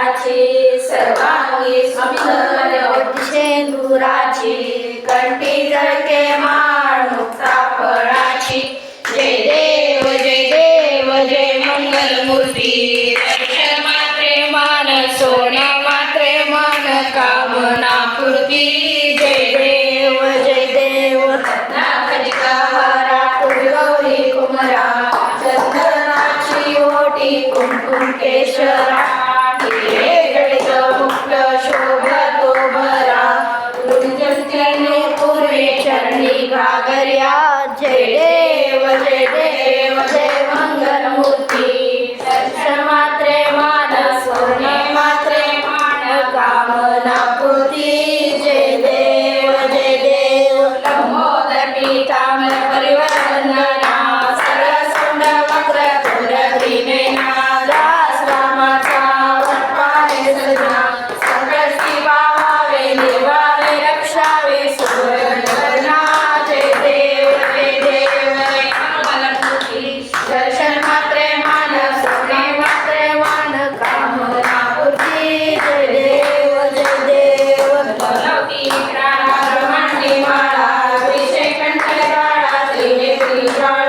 मंगळाची सर्वांगी सुंदर शेंदुराची कंठी जळके माळ मुक्ता फळाची. जय देव जय देव जय मंगल मूर्ती दर्शन मात्रे मान सोना मात्रे मान कामना पूर्ती. जय देव जय देव. नागरिका हरा कुमरा. चंदनाची ओटी कुंकुम केशरा. घाघरिया जय देव जय देव जय मंगल Thank you.